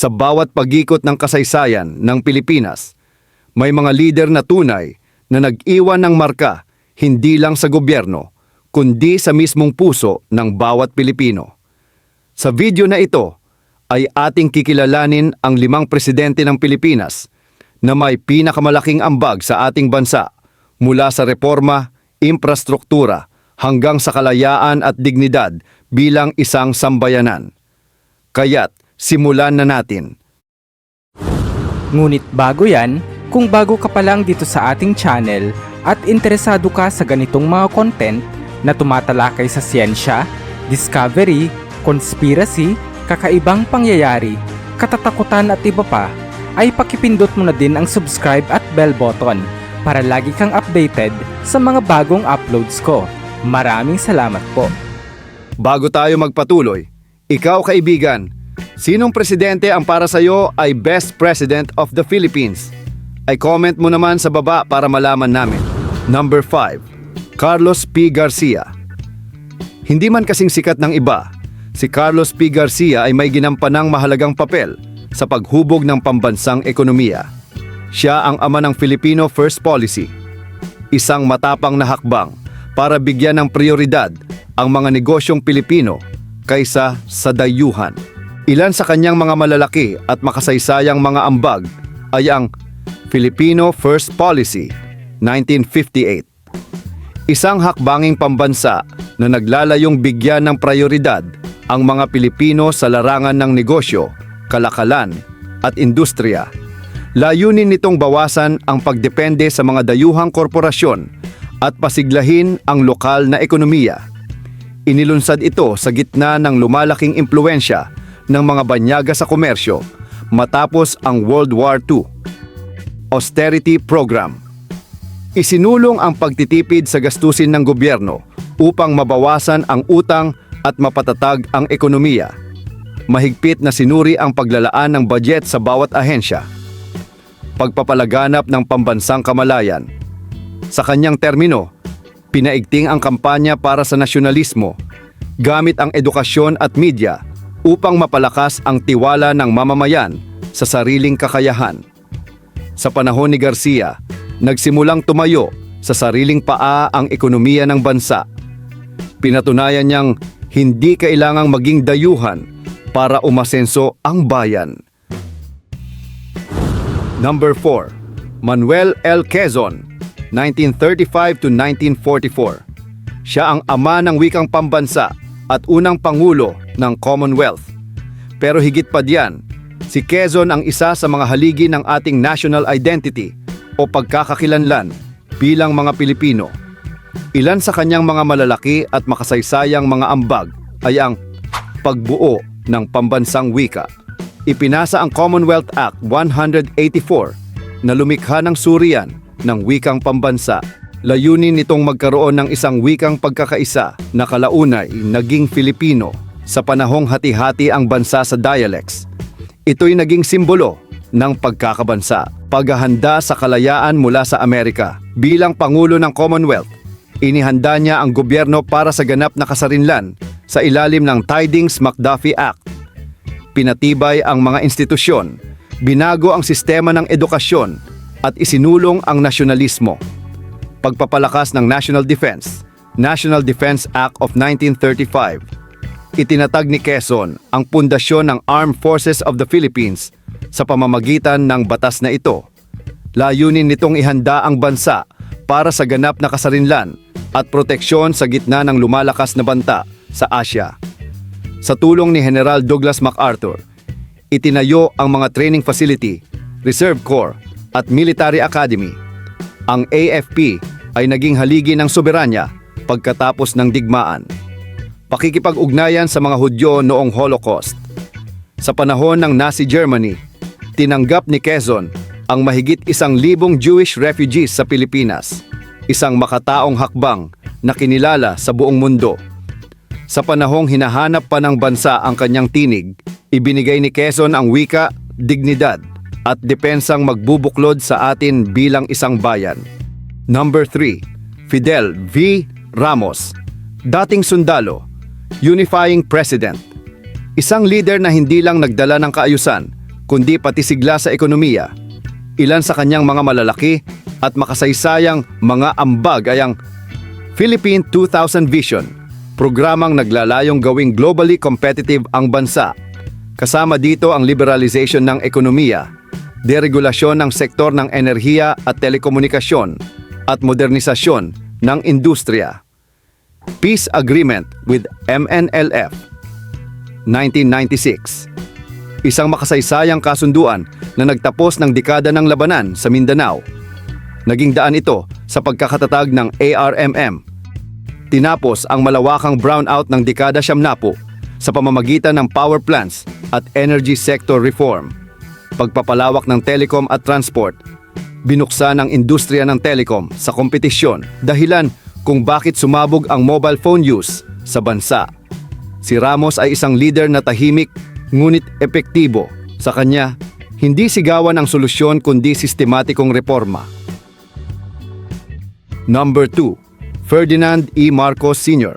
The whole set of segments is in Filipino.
Sa bawat pagikot ng kasaysayan ng Pilipinas, may mga lider na tunay na nag-iwan ng marka hindi lang sa gobyerno, kundi sa mismong puso ng bawat Pilipino. Sa video na ito ay ating kikilalanin ang limang presidente ng Pilipinas na may pinakamalaking ambag sa ating bansa mula sa reforma, infrastruktura hanggang sa kalayaan at dignidad bilang isang sambayanan. Kaya't simulan na natin. Ngunit bago yan, kung bago ka pa lang dito sa ating channel at interesado ka sa ganitong mga content na tumatalakay sa siyensya, discovery, conspiracy, kakaibang pangyayari, katatakutan at iba pa, ay pakipindot mo na din ang subscribe at bell button para lagi kang updated sa mga bagong uploads ko. Maraming salamat po. Bago tayo magpatuloy, ikaw kaibigan, sinong presidente ang para sa iyo ay Best President of the Philippines? Ay comment mo naman sa baba para malaman namin. Number 5. Carlos P. Garcia Hindi man kasing sikat ng iba, si Carlos P. Garcia ay may ginampanang mahalagang papel sa paghubog ng pambansang ekonomiya. Siya ang ama ng Filipino First Policy, isang matapang na hakbang para bigyan ng prioridad ang mga negosyong Pilipino kaysa sa dayuhan. Ilan sa kanyang mga malalaki at makasaysayang mga ambag ay ang Filipino First Policy 1958. Isang hakbanging pambansa na naglalayong bigyan ng prioridad ang mga Pilipino sa larangan ng negosyo, kalakalan at industriya. Layunin nitong bawasan ang pagdepende sa mga dayuhang korporasyon at pasiglahin ang lokal na ekonomiya. Inilunsad ito sa gitna ng lumalaking impluensya ng mga banyaga sa komersyo matapos ang World War II. Austerity Program Isinulong ang pagtitipid sa gastusin ng gobyerno upang mabawasan ang utang at mapatatag ang ekonomiya. Mahigpit na sinuri ang paglalaan ng budget sa bawat ahensya. Pagpapalaganap ng pambansang kamalayan. Sa kanyang termino, pinaigting ang kampanya para sa nasyonalismo gamit ang edukasyon at media upang mapalakas ang tiwala ng mamamayan sa sariling kakayahan. Sa panahon ni Garcia, nagsimulang tumayo sa sariling paa ang ekonomiya ng bansa. Pinatunayan niyang hindi kailangang maging dayuhan para umasenso ang bayan. Number 4. Manuel L. Quezon, 1935 to 1944. Siya ang ama ng wikang pambansa at unang pangulo ng Commonwealth. Pero higit pa diyan, si Quezon ang isa sa mga haligi ng ating national identity o pagkakakilanlan bilang mga Pilipino. Ilan sa kanyang mga malalaki at makasaysayang mga ambag ay ang pagbuo ng pambansang wika. Ipinasa ang Commonwealth Act 184 na lumikha ng surian ng wikang pambansa. Layunin nitong magkaroon ng isang wikang pagkakaisa na kalaunay naging Filipino sa panahong hati-hati ang bansa sa dialects. Ito'y naging simbolo ng pagkakabansa, paghahanda sa kalayaan mula sa Amerika. Bilang Pangulo ng Commonwealth, inihanda niya ang gobyerno para sa ganap na kasarinlan sa ilalim ng Tidings-McDuffie Act. Pinatibay ang mga institusyon, binago ang sistema ng edukasyon at isinulong ang nasyonalismo. Pagpapalakas ng National Defense, National Defense Act of 1935. Itinatag ni Quezon ang pundasyon ng Armed Forces of the Philippines sa pamamagitan ng batas na ito. Layunin nitong ihanda ang bansa para sa ganap na kasarinlan at proteksyon sa gitna ng lumalakas na banta sa Asya. Sa tulong ni General Douglas MacArthur, itinayo ang mga training facility, Reserve Corps at Military Academy. Ang AFP ay naging haligi ng soberanya pagkatapos ng digmaan. Pakikipag-ugnayan sa mga Hudyo noong Holocaust. Sa panahon ng Nazi Germany, tinanggap ni Quezon ang mahigit isang libong Jewish refugees sa Pilipinas, isang makataong hakbang na kinilala sa buong mundo. Sa panahong hinahanap pa ng bansa ang kanyang tinig, ibinigay ni Quezon ang wika, dignidad, at depensang magbubuklod sa atin bilang isang bayan. Number 3. Fidel V. Ramos, dating sundalo, unifying president. Isang leader na hindi lang nagdala ng kaayusan, kundi pati sigla sa ekonomiya. Ilan sa kanyang mga malalaki at makasaysayang mga ambag ay ang Philippine 2000 Vision, programang naglalayong gawing globally competitive ang bansa. Kasama dito ang liberalization ng ekonomiya, deregulasyon ng sektor ng enerhiya at telekomunikasyon, at modernisasyon ng industriya. Peace Agreement with MNLF 1996 Isang makasaysayang kasunduan na nagtapos ng dekada ng labanan sa Mindanao. Naging daan ito sa pagkakatatag ng ARMM. Tinapos ang malawakang brownout ng dekada siyamnapo sa pamamagitan ng power plants at energy sector reform. Pagpapalawak ng telecom at transport. Binuksan ang industriya ng telecom sa kompetisyon dahilan kung bakit sumabog ang mobile phone use sa bansa. Si Ramos ay isang leader na tahimik ngunit epektibo. Sa kanya, hindi sigawan ang solusyon kundi sistematikong reforma. Number 2. Ferdinand E. Marcos Sr.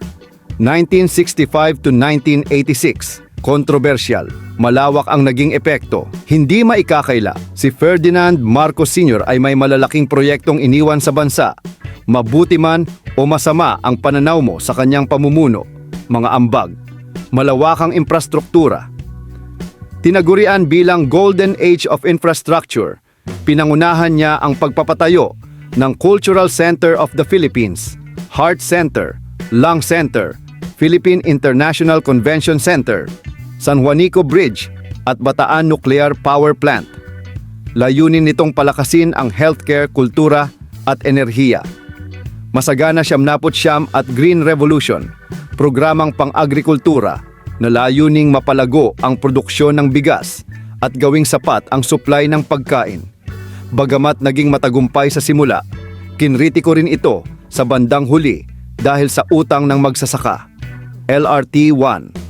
1965 to 1986. Kontrobersyal. Malawak ang naging epekto. Hindi maikakaila, si Ferdinand Marcos Sr. ay may malalaking proyektong iniwan sa bansa. Mabuti man o masama ang pananaw mo sa kanyang pamumuno, mga ambag, malawakang infrastruktura, Tinagurian bilang Golden Age of Infrastructure, pinangunahan niya ang pagpapatayo ng Cultural Center of the Philippines, Heart Center, Lung Center, Philippine International Convention Center, San Juanico Bridge at Bataan Nuclear Power Plant. Layunin nitong palakasin ang healthcare, kultura at enerhiya. Masagana siyam naput siyam at Green Revolution, programang pang-agrikultura na layuning mapalago ang produksyon ng bigas at gawing sapat ang supply ng pagkain. Bagamat naging matagumpay sa simula, kinritiko rin ito sa bandang huli dahil sa utang ng magsasaka. LRT-1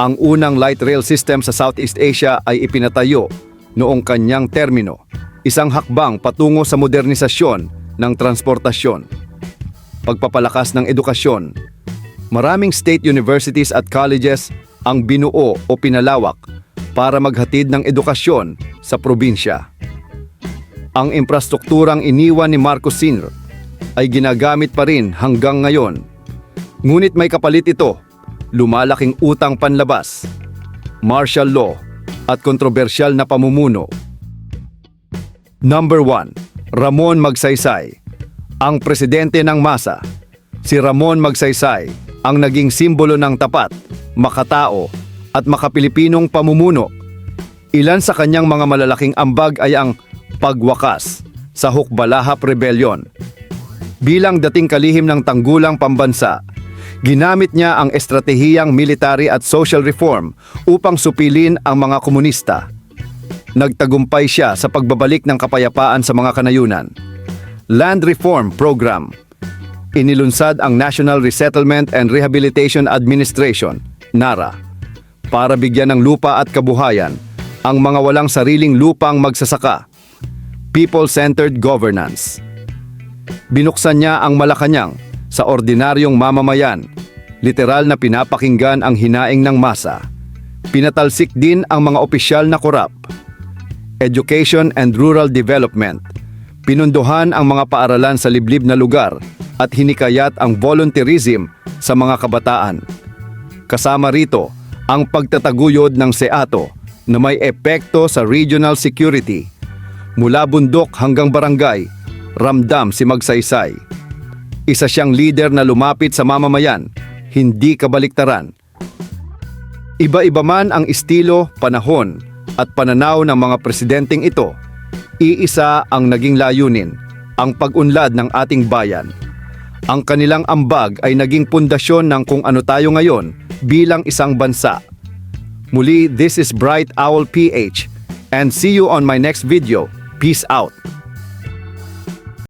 Ang unang light rail system sa Southeast Asia ay ipinatayo noong kanyang termino, isang hakbang patungo sa modernisasyon ng transportasyon. Pagpapalakas ng edukasyon, maraming state universities at colleges ang binuo o pinalawak para maghatid ng edukasyon sa probinsya. Ang infrastrukturang iniwan ni Marcos Sr. ay ginagamit pa rin hanggang ngayon. Ngunit may kapalit ito, lumalaking utang panlabas, martial law at kontrobersyal na pamumuno. Number 1. Ramon Magsaysay Ang presidente ng masa, si Ramon Magsaysay, ang naging simbolo ng tapat makatao at makapilipinong pamumuno. Ilan sa kanyang mga malalaking ambag ay ang pagwakas sa Hukbalahap Rebellion. Bilang dating kalihim ng tanggulang pambansa, ginamit niya ang estratehiyang military at social reform upang supilin ang mga komunista. Nagtagumpay siya sa pagbabalik ng kapayapaan sa mga kanayunan. Land Reform Program Inilunsad ang National Resettlement and Rehabilitation Administration NARA, para bigyan ng lupa at kabuhayan ang mga walang sariling lupang magsasaka. People-centered governance. Binuksan niya ang Malacanang sa ordinaryong mamamayan, literal na pinapakinggan ang hinaing ng masa. Pinatalsik din ang mga opisyal na korap. Education and Rural Development. Pinunduhan ang mga paaralan sa liblib na lugar at hinikayat ang volunteerism sa mga kabataan. Kasama rito ang pagtataguyod ng SEATO na may epekto sa regional security. Mula bundok hanggang barangay, ramdam si Magsaysay. Isa siyang leader na lumapit sa mamamayan, hindi kabaliktaran. Iba-iba man ang estilo, panahon at pananaw ng mga presidenteng ito, iisa ang naging layunin, ang pag-unlad ng ating bayan. Ang kanilang ambag ay naging pundasyon ng kung ano tayo ngayon bilang isang bansa. Muli, this is Bright Owl PH and see you on my next video. Peace out.